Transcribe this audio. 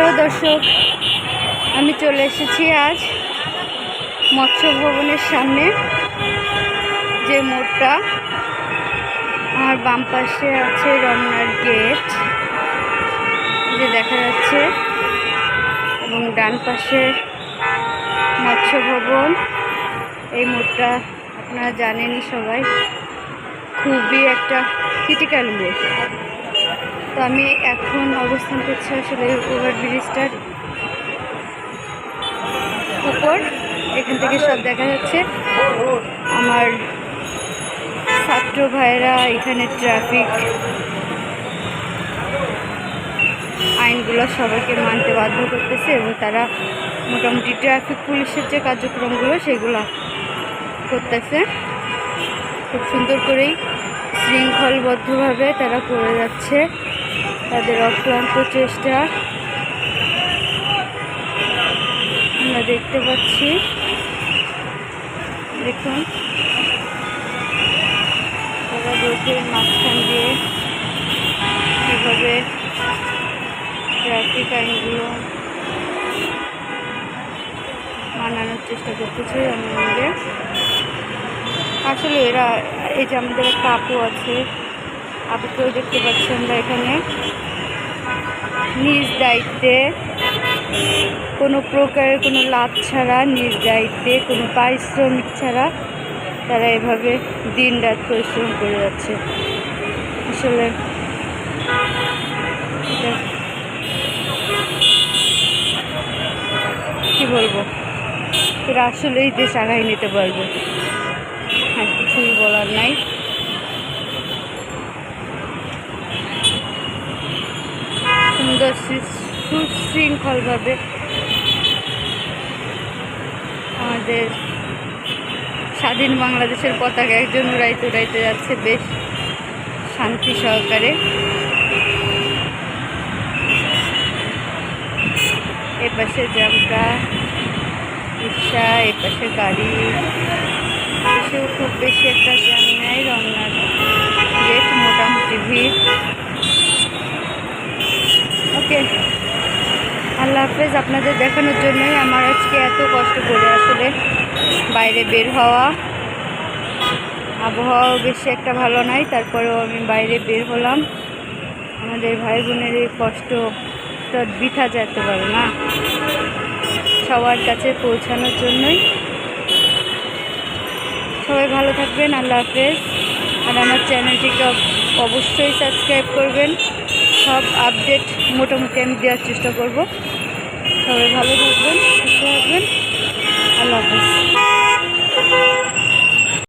Hello দর্শক, আমি চলে এসেছি আজ মৎস্য ভবনের সামনে যে মোড়টা। আমার বাম পাশে আছে রমনার গেট, যে দেখা যাচ্ছে। এবং ডান পাশে মৎস্য ভবন এই মোড়টা আপনারা জানেনই সবাই, খুবই একটা ক্রিটিক্যাল মোড়। তো আমি এখন অবস্থান করছি আসলে ওভার ব্রিজটার উপর। এখান থেকে সব দেখা যাচ্ছে। আমার ছাত্র ভাইরা এখানে ট্রাফিক আইনগুলো সবাইকে মানতে বাধ্য করতেছে এবং তারা মোটামুটি ট্রাফিক পুলিশের যে কার্যক্রমগুলো সেগুলো করতেছে। খুব সুন্দর করেই শৃঙ্খলবদ্ধভাবে তারা করে যাচ্ছে। তাদের অক্লান্ত চেষ্টা আমরা দেখতে পাচ্ছি। দেখুন। তারা রোডের মাঝখান দিয়ে কীভাবে ট্রাফিক আইনগুলো মানানোর চেষ্টা করতেছে আমাদের আসলে এরা, এই যে আমাদের আপু আছে আপুকেও দেখতে পাচ্ছি আমরা এখানে। নিজ দায়িত্বে কোনো প্রকারের কোনো লাভ ছাড়া, নিজ দায়িত্বে কোনো পারিশ্রমিক ছাড়া তারা এভাবে দিন রাত পরিশ্রম করে যাচ্ছে। আসলে কি বলব? এরা আসলেই দেশ আগায় নিতে পারবে। আর কিছুই বলার নাই সুন্দর সু- সুশৃঙ্খলভাবে আমাদের স্বাধীন বাংলাদেশের পতাকা একজন উড়াইতে উড়াইতে যাচ্ছে বেশ শান্তি সহকারে। এপাশে জামটা রিক্সা এপাশে গাড়ি। এসেও খুব বেশি একটা জ্যাম নেই, রমনার গেট মোটামুটি ভিড়। আল্লাহ হাফেজ, আপনাদের দেখানোর জন্যই আমার আজকে এত কষ্ট করে আসলে বাইরে বের হওয়া। আবহাওয়াও বেশি একটা ভালো নাই, তারপরেও আমি বাইরে বের হলাম। আমাদের ভাই বোনের এই কষ্ট বৃথা যেতে পারে না সবার কাছে পৌঁছানোর জন্যই। সবাই ভালো থাকবেন, আল্লাহ হাফেজ। আর আমার চ্যানেলটিকে অবশ্যই সাবস্ক্রাইব করবেন। সব আপডেট মোটামুটি আমি দেওয়ার চেষ্টা করব। সবাই ভালো থাকবেন সুস্থ থাকবেন। আল্লাহ হাফিজ।